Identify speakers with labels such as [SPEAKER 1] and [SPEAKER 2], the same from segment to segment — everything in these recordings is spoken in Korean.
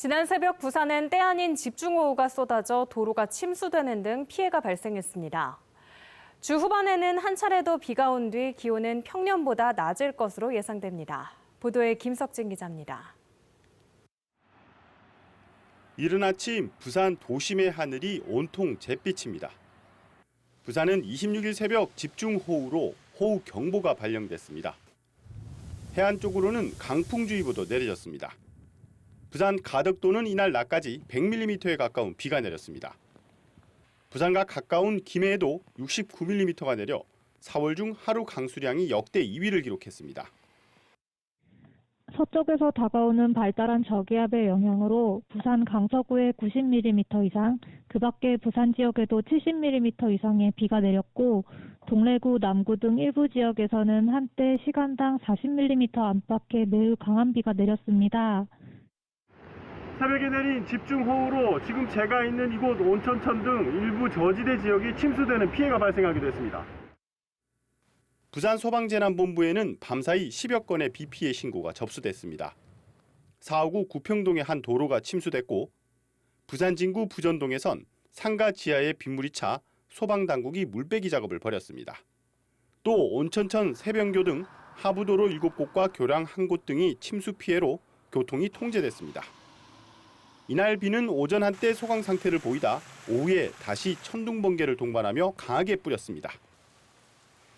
[SPEAKER 1] 지난 새벽 부산엔 때 아닌 집중호우가 쏟아져 도로가 침수되는 등 피해가 발생했습니다. 주 후반에는 한 차례 더 비가 온 뒤 기온은 평년보다 낮을 것으로 예상됩니다. 보도에 김석진 기자입니다.
[SPEAKER 2] 이른 아침 부산 도심의 하늘이 온통 잿빛입니다. 부산은 26일 새벽 집중호우로 호우 경보가 발령됐습니다. 해안 쪽으로는 강풍주의보도 내려졌습니다. 부산 가덕도는 이날 낮까지 100mm에 가까운 비가 내렸습니다. 부산과 가까운 김해에도 69mm가 내려 4월 중 하루 강수량이 역대 2위를 기록했습니다.
[SPEAKER 3] 서쪽에서 다가오는 발달한 저기압의 영향으로 부산 강서구에 90mm 이상, 그 밖에 부산 지역에도 70mm 이상의 비가 내렸고, 동래구, 남구 등 일부 지역에서는 한때 시간당 40mm 안팎의 매우 강한 비가 내렸습니다.
[SPEAKER 2] 새벽에 내린 집중호우로 지금 제가 있는 이곳 온천천 등 일부 저지대 지역이 침수되는 피해가 발생하기도 했습니다. 부산 소방재난본부에는 밤사이 10여 건의 비 피해 신고가 접수됐습니다. 사하구 구평동의 한 도로가 침수됐고 부산 진구 부전동에선 상가 지하에 빗물이 차 소방당국이 물빼기 작업을 벌였습니다. 또 온천천 새병교 등 하부도로 7곳과 교량 1곳 등이 침수 피해로 교통이 통제됐습니다. 이날 비는 오전 한때 소강 상태를 보이다 오후에 다시 천둥 번개를 동반하며 강하게 뿌렸습니다.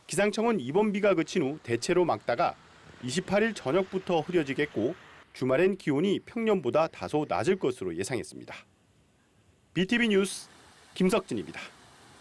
[SPEAKER 2] 기상청은 이번 비가 그친 후 대체로 막다가 28일 저녁부터 흐려지겠고 주말엔 기온이 평년보다 다소 낮을 것으로 예상했습니다. BTV 뉴스 김석진입니다.